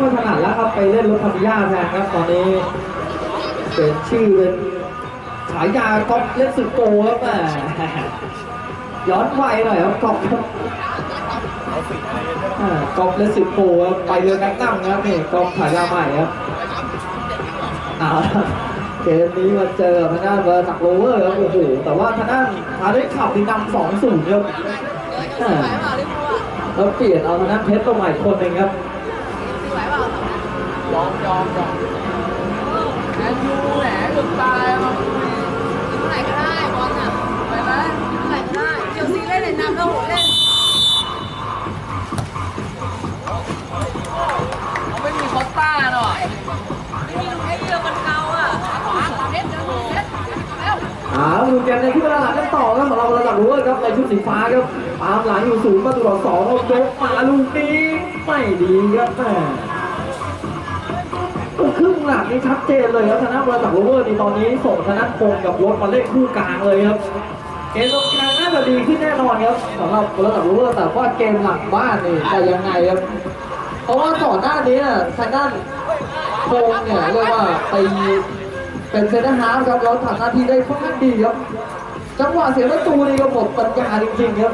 ค่อยถนัดแล้วครับไปเล่นรถธรรมยาแทนครับตอนนี้เป็นชื่อเป็นฉายาก๊อฟเล่นสุดโกครับแหมย้อนวัยหน่อยครับก๊อฟครับอ่ากอล์ฟเลสสิโปครับไปเรือนักนั่งครับนี่กอล์ฟฉายาใหม่ครับเอาละเกมนี้มาเจอทางด้านเบอร์ตักโรเวอร์ครับโอ้โหแต่ว่าทางด้านฮาร์ดขับนี่นำสองศูนย์ครับอ่าแล้วเปลี่ยนเอาทางด้านเพชรตัวใหม่คนหนึ่งครับย อมยอมยอมแอนยูแหมหลุดตายมาเมื่อไหร่ก็ได้บอลอะไปไหมเมื่อไหร่ก็ได้เชลซีเล่นในนำแล้วโหเล่นเขาไม่มีคอสต้าหน่อยไม่มีไอ้เรือมันเก่าอะขาขวาเพชรเดินเพชรเร็วอ่าดูเกมในที่เวลาหลังกันต่อครับสำหรับระดับรู้ครับในชุดสีฟ้าครับตามหลังอยู่ศูนย์ประตูต่อสองเอายกมาลูกนี้ไม่ดีครับแม่ ครึ่งหลังนี่ชัดเจนเลยครับทางด้าระดับโรเวอร์นี่ตอนนี้ส่งธนัทพงกับรถมาเล่นคู่กลางเลยครับเกมตรงกลางน่าจะดีขึ้นแน่นอนครับสำหรับบระดับโรเวอร์แต่ว่าเกมหลังบ้านนี่จะยังไงครับเพราะว่าก่อนหน้านี้น่ะทางด้านพงเนี่ยเรียกว่าไปเป็นเซนเตอร์ฮาร์ฟครับแล้วทำหน้าที่ได้ค่อนข้างดีครับจังหวะเสียประตูนี่ก็หมดปัญญาจริงๆครับ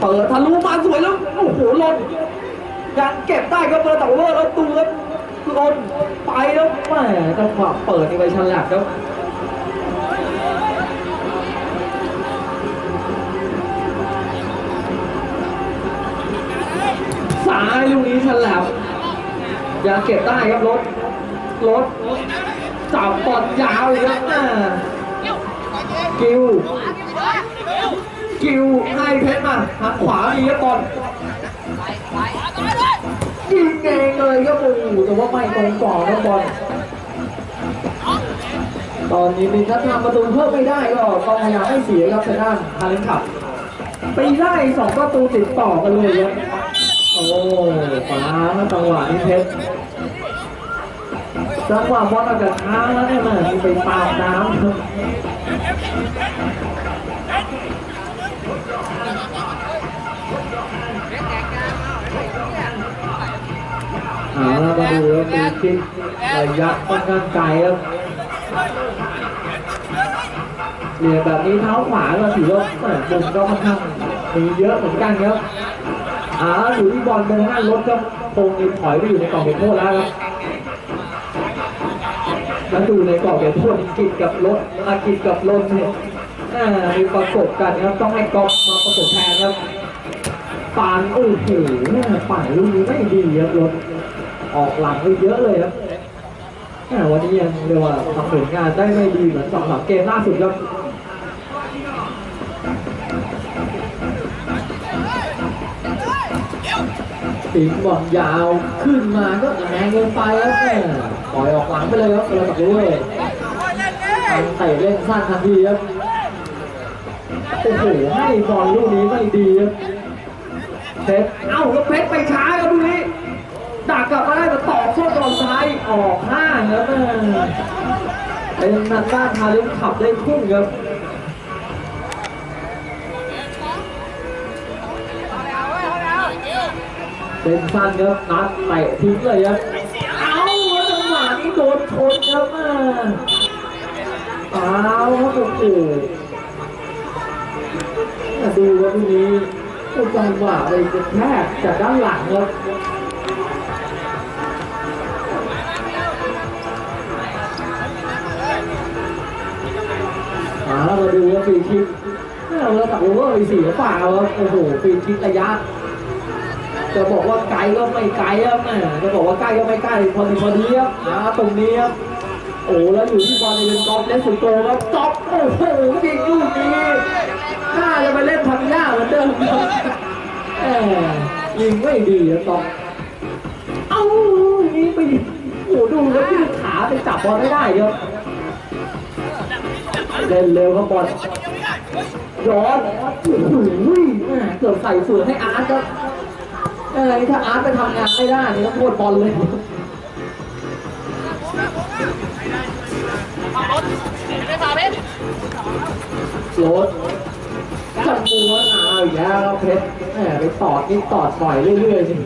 เปิดทะลุมาสวยแล้วโอ้โหหล่น ยังเก็บได้ก็เบอร์แต่ว่าแล้วตูแล้วลนไปแล้วแหมจังหวะเปิดนี่ไปฉลับครับซ้ายลูกนี้ฉลับยังเก็บได้ครับรถรถจับบอลยาวเลยครับกิวกิวให้เพชรมาทางขวามีครับบอล ยิงเองเลยครับโอ้โหแต่ว่าไม่ตรงกรอบครับบอลตอนนี้มีถ้าทำประตูเพิ่มไม่ได้ก็ต้องพยายามให้เสียครับทางด้านฮาเลนขับไปได้สองประตูติดต่อกันเลยครับโอ้ฟ้าจังหวะนี้เพชรจังหวะบอลออกจากเท้าแล้วเนี่ยมันไปตามน้ำ เอาละมาดูครับดูคิดระยะค่อนข้างไกลครับเนี่ยแบบนี้เท้าขวาก็ถือว่าแหม่มุมก็ค่อนข้างมีเยอะเหมือนกันครับอ่าอยู่ที่บอลตรงหน้ารถครับคงมีถอยไปอยู่ในกล่องเขตโทษแล้วครับแล้วดูในกรอบเดี๋ยวพวกกิจกับรถอากิจกับรถเนี่ยอ่ามีประกบกันครับต้องให้กอฟมาประกบแทนครับปานโอ้โหป่านลูกนี้ไม่ดีครับรถ ออกหลังไปเยอะเลยครับวันนี้ยังเรียกว่าทำผลงานได้ไม่ดีเหมือนสองสามเกมล่าสุดครับตีบอลยาวขึ้นมาก็แรงเกินไปครับแม่ปล่อยออกหลังไปเลยครับเราตัดด้วยทางเตะเล่นสั้นทันทีครับโอ้โหให้บอลลูกนี้ไม่ดีครับเพชรเอ้าแล้วเพชรไปช้าครับลูกนี้ ดักกลับมาได้แต่ต่อโซ่ตอนซ้ายออกข้างครับเป็นนักด้านทาเล่นขับได้พุ่งครับเป็นสั้นครับนัดเตะทิ้งเลยครับเอาจังหวะนี้โดนชนครับอ่าเอาครับโอ้โหมาดูว่าทีนี้จังหวะไปกระแทกจากด้านหลังครับ แล้วมาดูว่าฟรีคิกเราตัดโอเวอร์ไปสี่หรือเปล่าครับโอ้โหฟรีคิกระยะ จะบอกว่าไกลก็ไม่ไกลครับแม่จะบอกว่าใกล้ก็ไม่ใกล้พอดีพอดีครับตรงนี้ครับโอ้แล้วอยู่ที่บอลนี่เป็นกอล์ฟเล่นสุดโตครับจ๊อบโอ้โหยิงลูกนี้น่าจะไปเล่นพันย่าเหมือนเดิมครับยิงไม่ดีครับจ๊อบเอ้านี้ไปโอ้ดูแล้วที่ขาไปจับบอลไม่ได้ครับ เล่นเร็วครับบอลย้อนโอ้โหแม่เกือบใส่เฟือกให้อาร์ตครับเออถ้าอาร์ตไปทำงานไม่ได้นี่ต้องโทษบอลเลยขับรถไม่พาเพชรโรถจังม้วนเอาอีกแล้วครับเพชรแหมไปตอดนี่ตอดปล่อยเรื่อยๆนี่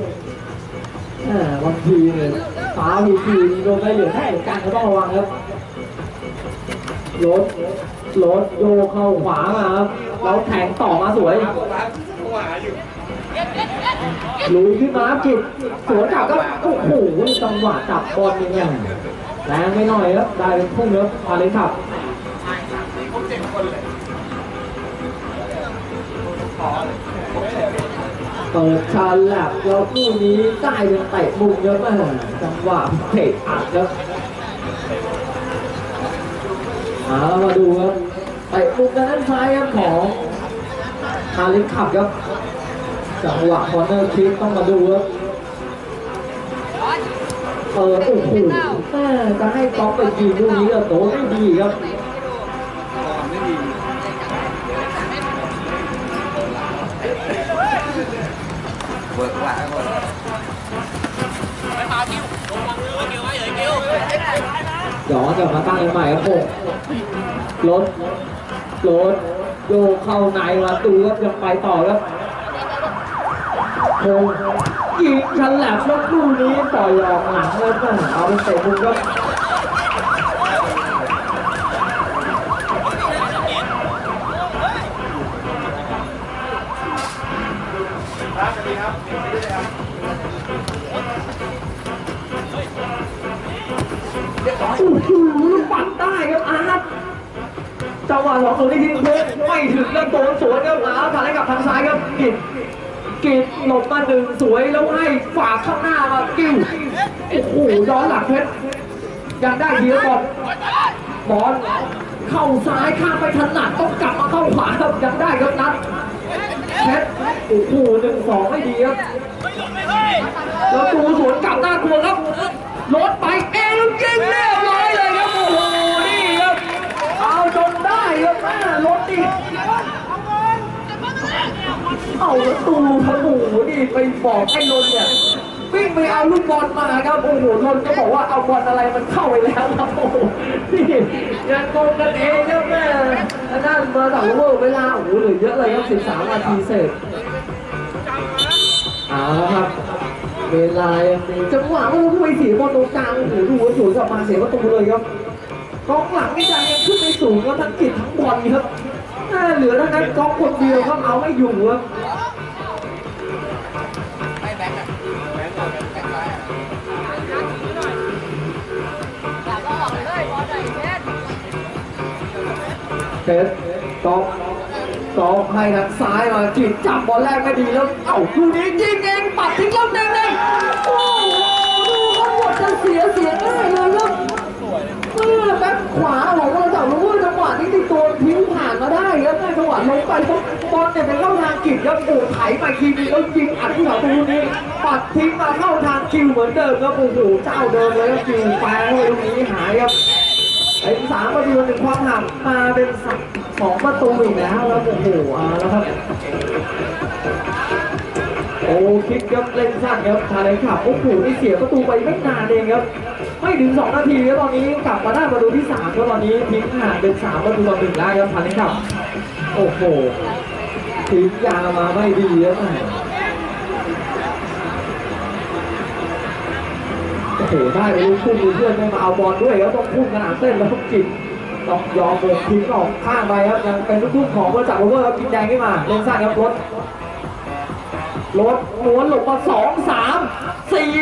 แหมบางทีเนี่ยฟ้าทีทีโดนไปเหลือแค่เหมือนกันก็ต้องระวังครับ รถรถโยกเข้าขวามาครับแล้วแทงต่อมาสวยลุยขึ้นมาจิตสวนกลับก็โอ้โหจังหวะจับบอลยังไงแรงไม่น่อยครับได้เป็นพุ่งครับมาเลยครับเปิดชาแลบแล้วลูกนี้ได้เป็นเตะมุมครับแม่จังหวะเตะอัดครับ เอามาดูครับเตะมุมด้านซ้ายครับของฮาริสขับครับจังหวะคอร์เนอร์คิกต้องมาดูครับเออโอ้โหแม่จะให้ก๊อฟไปยิงลูกนี้ก็โตไม่ดีครับเบิกว่า ย้อนกลับมาตั้งใหม่ครับโอ้รถรถโยกเข้าในมาดูครับยังไปต่อครับคงยิงฉลับแล้วลูกนี้ต่อยออกหลังแล้วก็เอาเป็นเตะมุมครับโอ้โหปัดได้ครับอาร์ตจังหวะสองตัวนี้ทิ้งเพชไม่ถึงแล้วโดนสวนครับอาร์ตผ่านให้กับทางซ้ายครับกิดกิดหลบมาหนึ่งสวยแล้วให้ฝากข้างหน้ามากิ้วโอ้โหย้อนหลังเพชรยังได้ดีแล้วบอลบอลเข้าซ้ายข้ามไปถนัดต้องกลับมาเข้าขวาครับยังได้ครับนัดเพชรโอ้โหหนึ่งสองไม่ดีครับแล้วตูสวนกลับหน้ากลัวครับรถไปเอ งจริงเรียบร้อยเลยครับโอ้โหนี่ครับเอาจนได้ครับแม่รถนี่เอาแล้วตูครับโอ้โหนี่ไปบอกให้นนเนี่ยวิ่งไปเอาลูกบอลมาครับโอ้โหนนก็บอกว่าเอาบอลอะไรมันเข้าไปแล้วครับโอ้โหนี่ยังงงกันเองครับแม่แล้วนั่นมาต่างเวอร์เวลาโอ้โหเหลือเยอะเลยครับ13นาทีเสร็จเอาละครับ เวลายังมีจังหวะว่าเราไปเสียบอลตรงกลางโอ้โหดูว่าสวนกลับมาเสียประตูเลยครับกองหลังนี่จะยังขึ้นไปสูงครับทั้งกิจทั้งบอลครับน่าเหลือทั้งนั้นกองคนเดียวครับเอาไม่อยู่ครับเลยบอลหน่อยเพชรเพชรกอง กองให้ทางซ้ายมากิจจับบอลแรกไม่ดีแล้วเอ้าดูนี้ยิงเองปัดทิ้งแล้วเด้งๆโอ้โหดูเขาหมดจะเสียเสียง่ายเลยครับเมื่อแบ็คขวาของเราจากรู้ว่าจังหวะนี้ที่ตัวทิ้งผ่านมาได้ครับในจังหวะลงไปบอลเนี่ยไปเข้าทางกิจครับโอ้ไถมาทีนึงแล้วยิงอัดที่ประตูนี้ปัดทิ้งมาเข้าทางคิวเหมือนเดิมครับโอ้โหเจ้าเดิมเลยครับคิวแปงเลยตรงนี้หายครับเป็นสามประตูหนึ่งความห่างมาเป็นส องประตูอีกแล้วครับโอ้โหเอาแล้วครับ โอ้คิดครับเล่นสั้นครับทาเลนขับโอ้โหนี่เสียประตูไปไม่นานเองครับ ไม่ถึง 2 นาทีแล้วตอนนี้กลับมาได้ประตูที่3แล้วตอนนี้ทิ้งห่างเป็น3ประตูต่อหนึ่งได้วครับทาเลนขับโอ้โหทิ้งยาวมาไม่ดีแล้วแม่โอ้โหได้ไปลูกพุ่งเพื่อนไม่มาเอาบอลด้วยแล้วต้องพุ่งขนาดเส้นแล้วต้องกิน ต้องยอมโมงทิ้งออกข้างไปครับยังเป็นลูกทุ่งของบริษัทโอเวอร์ครับกินแดงขึ้นมาเล่นสั้นครับรถรถม้วนหลบมาสองสามสี่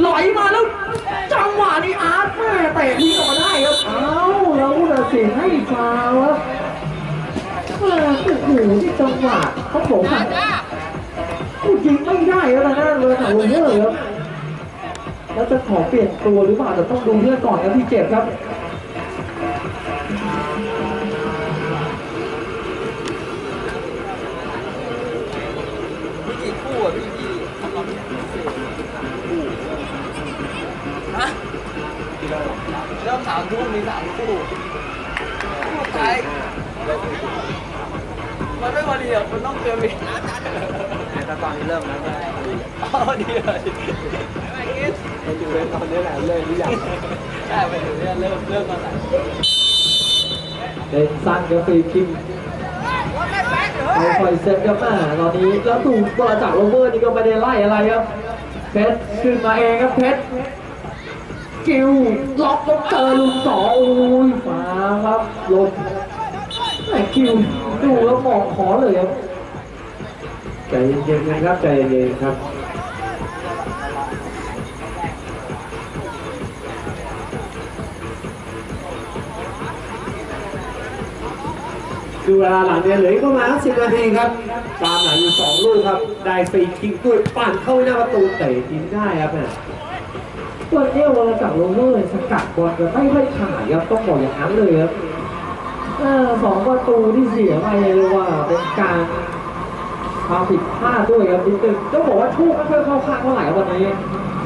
ไหลมาแล้ว จังหวะนี้อาร์ตแม่เตะทิ้งออกมาได้ครับเอ้าแล้วผู้ตัดสินให้ฟาวครับโอ้โหที่จังหวะเขาบอกว่าผู้ยิงไม่ได้แล้วนะเลยถามลงเยอะเลยครับแล้วจะขอเปลี่ยนตัวหรือเปล่าแต่ต้องดูเพื่อนก่อนครับที่เจ็บครับามทุ่มมีสามคู่คู่ไกลมันไม่พอดีอะมันต้องเกินไปแต่ตอนนี้เริ่มแล้วอ๋อดีเลยมันอยู่ในตอนนี้แหละเริ่มหรือยังใช่ไปถึงเนี่ยเริ่มเริ่มตอนไหนเล่นสั้นครับฟรีคิกบอลไม่ค่อยเซ็ตครับแม่ตอนนี้แล้วดูกบอลจากโรเวอร์นี่ก็ไม่ได้ไล่อะไรครับเพชรขึ้นมาเองครับเพชร กิวล็อกแล้วเจอลุงสองโอ้ยมาครับลงแม่กิวดูแล้วมองขอเลยครับใจเย็นๆนะครับใจเย็นๆครับดูเวลาหลังเนี่ยเหลืออีกประมาณสิบนาทีครับ ตามหลังอยู่สองลูกครับ ได้ฟรีคิกด้วยปั่นเข้าหน้าประตูเตะทิ้งได้ครับเนี่ย วนี้วอลจากโรเวอร์สกัดบอลกันไม่ค่อยขาดครับต้องบอกอย่างนั้นเลยครับสองประตูที่เสียไปเลยว่าเป็นการความผิดพลาดด้วยครับนิดนึงต้องบอกว่าโชคไม่ค่อยเข้าข้างเท่าไหร่วันนี้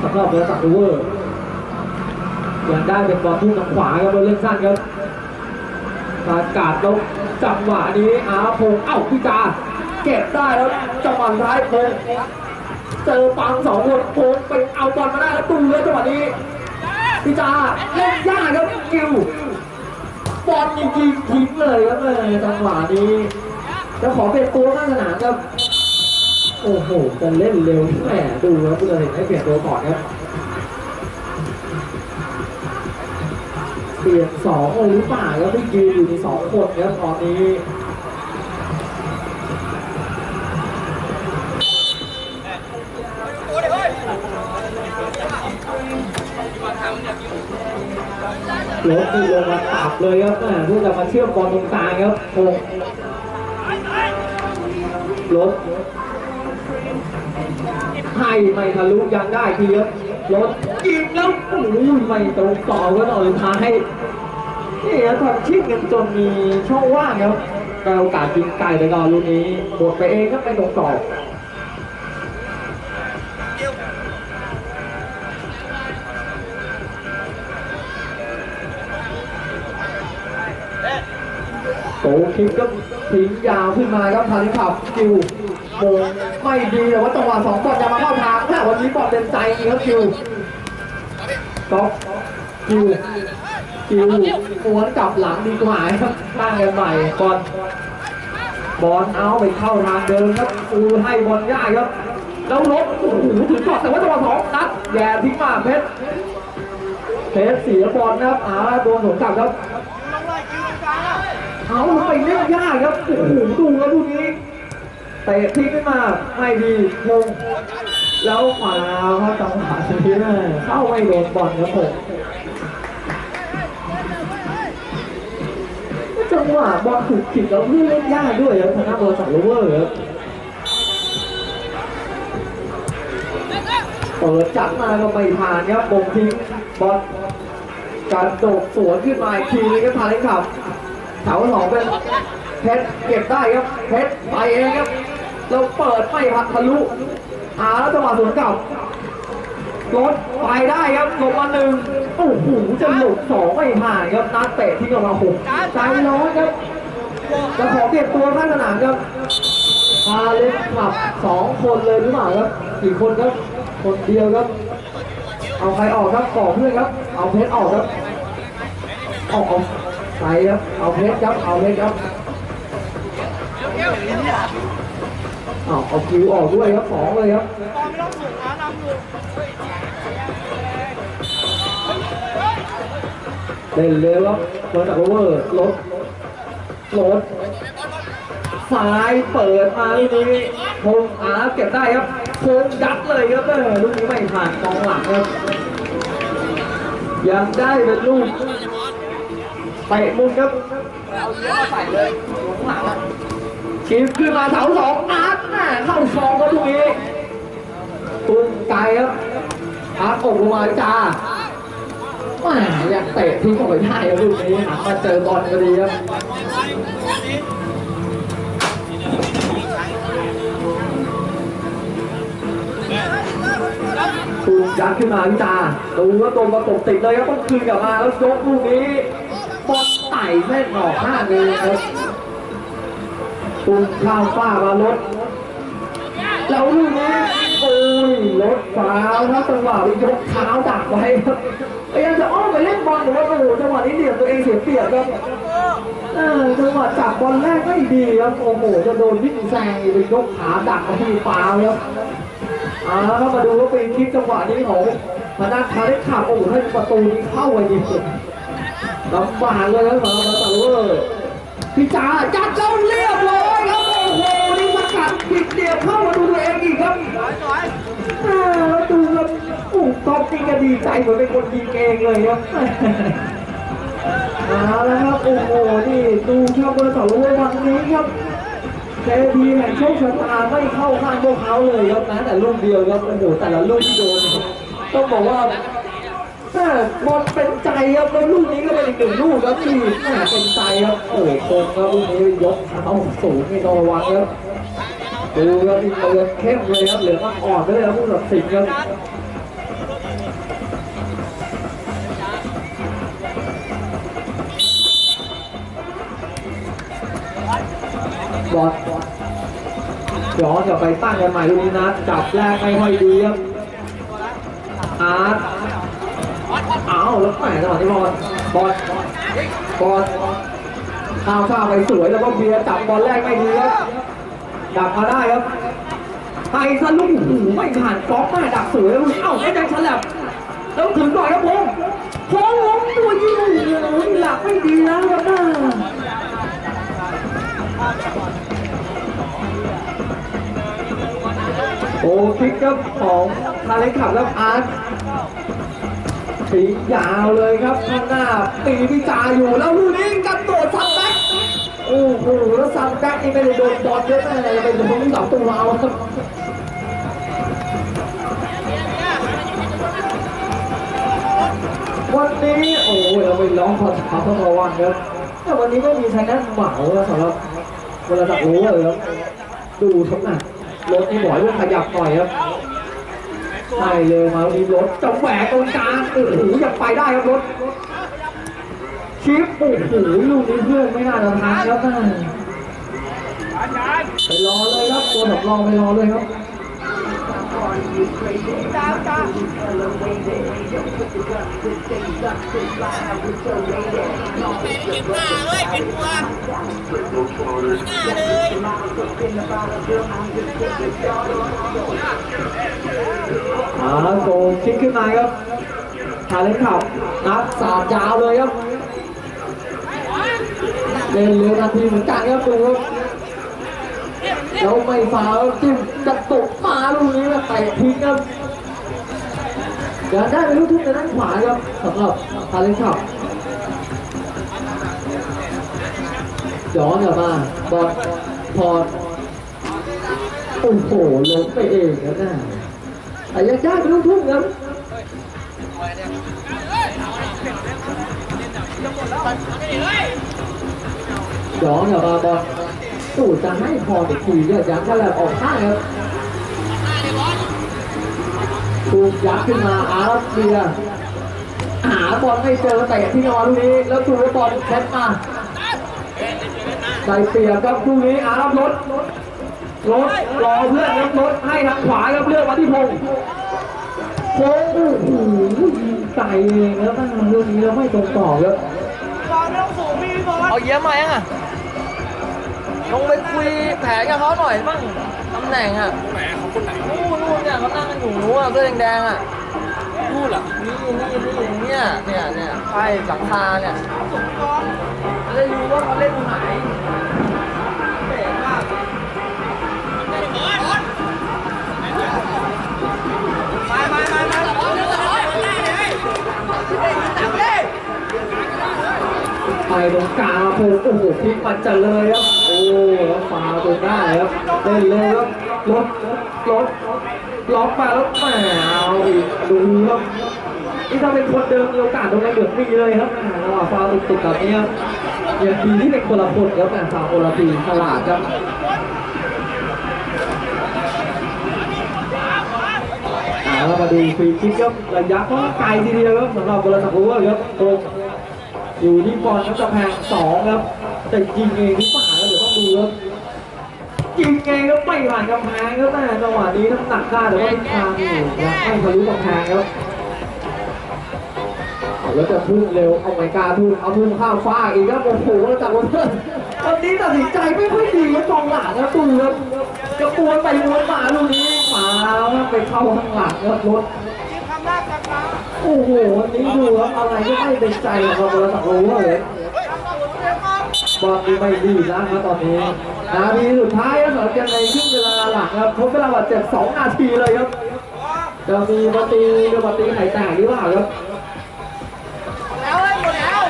สำหรับวอลจากโรเวอร์ยังได้เป็นบอลทุ่งทางขวาครับบอลเล่นสั้นครับการกาดแล้วจังหวะนี้อาพงเอ้าพิจาเก็บได้แล้วจังหวะสุดท้ายพงษ์ เจอปังสองคนโค้งไปเอาบอลมาได้แล้วตูเลยจังหวะนี้พี่จาเล่นยากครับกิวบอลยิงทิ้งเลยครับเลยจังหวะนี้จะขอเป็นตัวข้างสนามครับโอ้โหจะเล่นเร็วแหมดูครับผู้ตัดสินให้เปลี่ยนตัวก่อนครับเปลี่ยนสองเลยหรือเปล่าครับที่ยืนอยู่ในสองคนครับตอนนี้ รถนี่ลงมาตับเลยครับเพื่อจะมาเชื่อมบอลตรงกลางครับโค้งรถให้ไม่ทะลุยังได้ทีครับรถยิงแล้วโอ้โหไม่ตรงต่อก็ต่อสุดท้ายนี่ครับทำชิ่งกันจนมีช่องว่างครับแต่โอกาสยิงไกลไปก่อนลูกนี้หมดไปเองก็ไม่ตรงต่อ โตคิกก็ทิ้งยาวขึ้นมาครับพานิขับคิวโมงไม่ดีแต่ว่าจังหวะสองบอลจะมาเข้าทางแต่วันนี้บอลเต็มใจอีกครับคิวก๊อฟคิวคิวหวนกลับหลังดีกว่าครับตั้งกันใหม่บอลบอลเอาไปเข้าทางเดิมครับอูให้บอลง่ายครับแล้วลบโอ้โหถึงกอนแต่ว่าจังหวะสองนัดแย่ทิ้งมาเพชรเพชรเสียบอลนะครับอ่าโดนสวนกลับครับ เอาไปเล่นยากครับโอ้โหดูครับลูกนี้เตะทิ้งขึ้นมาไม่ดีงงแล้วมาครับจังหวะนี้แม่เข้าไม่โดนบอลครับผมจังหวะบอลถูกผิดแล้วเพื่อนเล่นยากด้วยครับทางหน้าบอลสังโรเวอร์ครับเปิดจัดมาก็ไม่ผ่านครับบงทิ้งบอลการโดดสวนขึ้นมาอีกทีนึงครับพาเล่นขับ แถวสองเป็นเพชรเก็บได้ครับ เพชรไปเองครับ เราเปิดไม่ทะลุอาแล้วจังหวะสวนกลับรถไปได้ครับลงมาหนึ่งโอ้โหจะหลุดสองไม่ผ่านครับนัดเตะที่กำลังหกใจร้อนครับจะขอเปลี่ยนตัวข้างสนามครับพาเล่นกลับสองคนเลยหรือเปล่าครับกี่คนครับ คนเดียวครับ เอาใครออกครับก่อเพื่อนครับ เอาเพชรออกครับออกออก ไปครับ เอาเพชรครับ เอาเพชรครับเอาเอาคิวออกด้วยครับสองเลยครับเล่นเร็วครับเปิดจากโอเวอร์รถรถซ้ายเปิดมาลูกนี้พงอาเก็บได้ครับพงยัดเลยครับเออลูกนี้ไม่ผ่านกองหลังครับยังได้เป็นลูก ตะมุมครับเอาเยอะมาใส่เลยอยู่ข้างหลังอะชิปขึ้นมาเสาสองอาร์ตแม่เข้าซองก็ตรงนี้ตุ้มไกลครับอาร์ตอกลงมาจ้าแม่อยากเตะทิ้งออกไปได้ครับลูกนี้หันมาเจอบอลพอดีครับตูมยัดขึ้นมาพิจาดูว่าตรงประกบติดเลยครับต้องคืนกลับมาแล้วยกลูกนี้ บอลไต่เส้นอกข้างเลยครับปุ่มข้าวฟ้ามารถแล้วลูกนี้โอ้ยรถฟาครับจังหวะยกเท้าดักไว้ครับพยายามจะอ้อมไปเล่นบอลหรือว่าโอ้โหจังหวะนี้เหลี่ยมตัวเองเสียเปรียบครับจังหวะจับบอลแรกไม่ดีครับโอ้โหจะโดนวิ่งแซงไปยกขาดักเอาที่ฟาครับเอาละครับมาดูว่าเป็นคลิปจังหวะนี้ของพนักคาเล็กขาดโอ้โหให้ประตูนี้เข้าไปดีสุด ลำบากเลยครับสำหรับตาเวอร์พี่จ๋าจัดเจ้าเรียบร้อยครับโอ้โหนี่สกัดผิดเดียวเข้ามาดูตัวเองอีกครับอ่าแล้วดูแล้วอู้ท็อปนี่ก็ดีใจเหมือนเป็นคนยิงเองเลยครับเอาแล้วครับโอ้โหนี่ดูครับเบอร์สองวันนี้ครับเจพีแห่งโชคชะตาไม่เข้าข้างพวกเขาเลยครับแม้แต่ลูกเดียวครับโอ้โหแต่ละลูกที่โดนต้องบอกว่า แม่บอลเป็นใจครับแล้วลูกนี้ก็เป็นอีกหนึ่งลูกครับที่แม่เป็นใจครับโอ้โหคงครับลูกนี้ยกเท้าสูงไม่ต้องระวังครับดูครับมีเตือนเข้มเลยครับเหลือมาอ่อนไปเลยครับผู้ตัดสินครับบอลย้อนกลับไปตั้งกันใหม่ลูกนี้นะจับแรกไม่ค่อยดีครับอาร์ต เอาแล้วแหมจังหวะนี้บอลบอลบอลข้าวข้าวไปสวยแล้วก็เบียร์จับบอลแรกไม่ดีครับดักมาได้ครับไทยสลุกหูไม่ผ่านก๊อกมาดักสวยแล้วเอ้าไม่ได้ฉลับแล้วถึงก่อนครับผมพงล้มตัวยิงโอ้ยหลักไม่ดีแล้วครับน้าโอ้คิกครับของคาเล็กขับแล้วอาร์ต ตียาวเลยครับข้างหน้าตีพิจาอยู่แล้วลูกนี้กันโดดซับแบ็คโอ้โหแล้วซัมแบ็กนี่ไม่ได้โดนบอลเยอะแน่เลยเป็นคนที่สองตัวเอาครับวันนี้โอ้ยเราไปร้องขอถามต้องระวังครับแต่วันนี้ก็มีไทยนัทเหมาแล้วสำหรับเวลาตักรู้เลยครับดูทั้งหนักรถนี่บ่อยว่าขยับหน่อยครับ ใช่เลยมาดีรถจะแหวกตรงกลางโอ้โหอยากไปได้ครับรถชิปโอ้โหลูกนี้เพื่อนไม่น่าจะทันครับน่าไปรอเลยครับตัวสำรองไปรอเลยครับเป็นหน้าเลยเป็นตัวหน้าเลย อ่าโกชิกขึ้นมาครับทาเล่นขับนัดสาดยาวเลยครับเล่นเร็วนาทีเหมือนกันครับดูครับแล้วไม่ฟาวจิ้มจะตกมาลูกนี้แล้วเตะทิ้งครับเดี๋ยวได้เป็นลูกทุ่งในด้านขวาครับสำหรับทาเล่นขับย้อนกลับมาบอลพอโอ้โหล้มไปเองแล้วนะ แต่ยังได้เป็นลูกทุ่งครับย้อนกลับมาบอลตู่จะให้พออีกทีก็ยังก็แล้วออกข้างครับตูมยักขึ้นมาอาร์เบียหาบอลไม่เจอแต่ที่นอนลูกนี้แล้วตูบอลแคทมาได้เปรียบครับคู่นี้อารับรถ รถรอเพื่อนครับรถให้ทางขวาครับเลือกมาที่พงษ์พงษ์โอ้โหยิงไก่เองแล้วตั้งเรื่องนี้เราไม่ตรงต่อครับอลเอาเยี่ยมมายังอะลงไปคุยแผนกับเขาหน่อยบ้างตำแหน่งอะแหมเขาคนไหนนู่นนู่นเนี่ยเขานั่งกันอยู่นู้นอะเสื้อแดงๆอะนู่นเหรอนี่นี่นี่เนี่ยเนี่ยเนี่ยไพ่หลังคาเนี่ยจะได้รู้ว่าเขาเล่นตรงไหน ไปตรงกลางพงษ์โอ้โหพลิกมันจะเลยครับ โอ้แล้วฟาวตรงได้ครับเล่นเลยครับรถรถล็อกมาแล้วแหมเอาอีกดูครับนี่ถ้าเป็นคนเดิมมีโอกาสตรงนั้นเดือดมีเลยครับแหมระหว่างฟาวติดแบบนี้ครับอย่างดีที่เป็นคนละคนครับแหมฟาวคนละทีฉลาดครับอ่ามาดูฟรีคิกครับระยะก็ไกลทีเดียวครับสำหรับบอลสักรู้ครับตรง อยู่ที่บอลครับจะแพงสองครับแต่ยิงเองหรือเปล่าครับเดี๋ยวต้องดูครับยิงเองก็ไม่ผ่านกำแพงครับแม่จังหวะนี้น้ำหนักค่าแต่ว่าทิศทางอยู่ยังไม่ทะลุกำแพงครับแล้วจะพุ่งเร็วเอาไมกาพุ่งเอาพุ่งข้ามฟ้าอีกครับโอ้โหแล้วจากวันนี้วันนี้ตัดสินใจไม่ค่อยดีครับกองหลังครับตูครับจะปวนไปวนมาลูกนี้มาแล้วไปเข้าข้างหลังครับรถ โอ้โหวันนี้ดูครับอะไรก็ไม่เป็นใจของเราสักโอ้เลยบอลดีไม่ดีนะครับตอนนี้นาทีสุดท้ายครับสำหรับเกในครึ่งเวลาหลังครับทดเวลาบาดเจ็บ2นาทีเลยครับจะมีมาตีหรือมาตีไข่แตกหรือเปล่าครับแล้วไอ้หมดแล้ว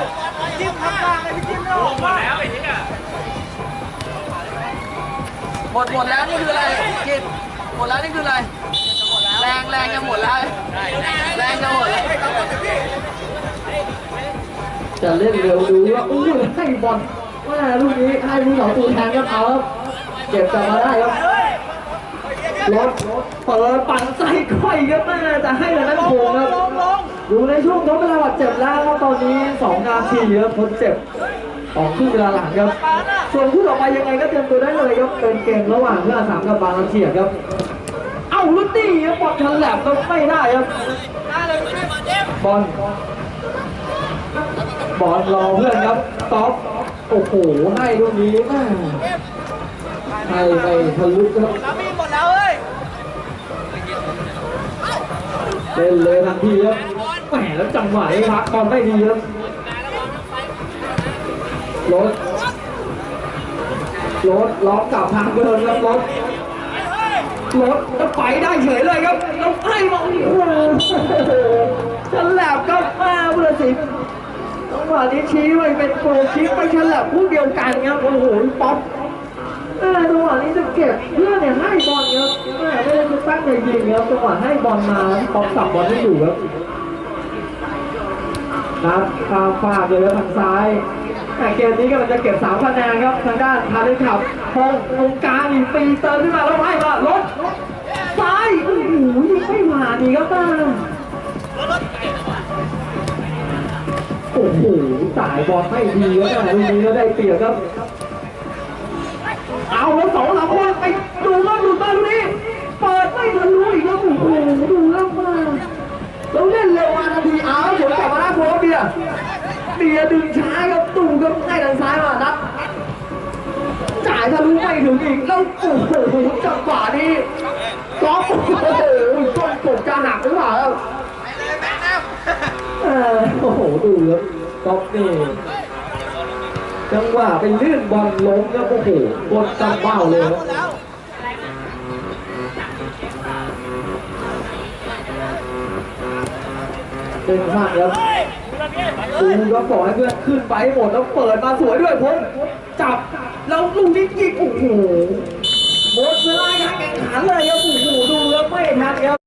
จิ้มทำกลางเลยพี่จิ้มไม่ออกมาหมดหมดแล้วนี่คืออะไรกินหมดแล้วนี่คืออะไร แรงแรงจะหมดแล้วแรงจะหมดแล้วจะเล่นเร็วดูว่าอู้ให้บอลว่าลูกนี้ให้ลูกสองตูแทนครับเอาครับเก็บกลับมาได้ครับรถเปิดปั่นใส่ก้อยครับแม่จะให้เลยนะโคงครับอยู่ในช่วงทดเวลาบาดเจ็บแล้วครับตอนนี้2นาทีครับทดเจ็บของครึ่งเวลาหลังครับ ส่วนคู่ต่อไปยังไงก็เตรียมตัวได้เลยครับเป็นเกมระหว่างเพื่อนสามกับบางลำเฉียดครับาลุตตี้ครับบอลทันแหลบก็ไม่ได้ครับได้เลยพี่จิ้มบอลบอลรอเพื่อนครับต๊อปโอ้โหให้ลูกนี้แม่ให้ไปทะลุครับแล้วมีหมดแล้วเฮ้ยเล่นเลยทันทีครับแหมแล้วจังหวะนี้พักบอลไม่ดีครับรถรถล็อกกลับทางเดินครับรถ รถจะไปได้เฉยเลยครับแล้วให้มาโอ้โหฉลับครับมาเพื่อสิจังหวะนี้ชี้ไปเป็นโปรชี้ไปฉลับผู้เดียวกันครับโอ้โหป๊อปแม่จังหวะนี้จะเก็บเพื่อนเนี่ยให้บอลครับไม่ได้จะตั้งใจยิงครับจังหวะให้บอลมาป๊อปสับบอลไม่อยู่ครับนัดข้าฟาเลยครับทางซ้ายแต่เกมนี้กำลังจะเก็บสามคะแนนครับทางด้านทาเลนขับพงตรงกลางอีกปีเติมขึ้นมาแล้วให้มารถซ้ายโอ้โหยิงไม่ผ่านอีกครับตาโอ้โหสายบอลไม่ดีครับแต่ลูกนี้ก็ได้เปรียบครับ เอาแล้วสองสามคนไปดูครับดูตาลูกนี้เปิดไม่ทะลุอีกแล้วโอ้โหดูแล้วมาแล้วเล่นเร็วมาทันทีเอาแล้วสวนกลับมาหน้าโค้ชเบียร์เบียร์ดึงช้าครับตู่ครับให้ทางซ้ายมานัดจ่ายทะลุไม่ถึงอีกแล้วโอ้โหจังหวะนี้ ก๊อฟโอ้โหต้นกบจะหักหรือเปล่าครับเออโอ้โหดูครับก๊อฟนี่จังหวะเป็นลื่นบอลล้มครับโอ้โหบนจังเบ้าเลยครับแล้วเป็นข้างครับดูก็ปล่อยให้เพื่อนขึ้นไปหมดแล้วเปิดมาสวยด้วยผมจับแล้วลูกนี้ยิงโอ้โห หมดเวลาการแข่งขันเลยครับโอ้โหดูแล้วไม่ทันครับ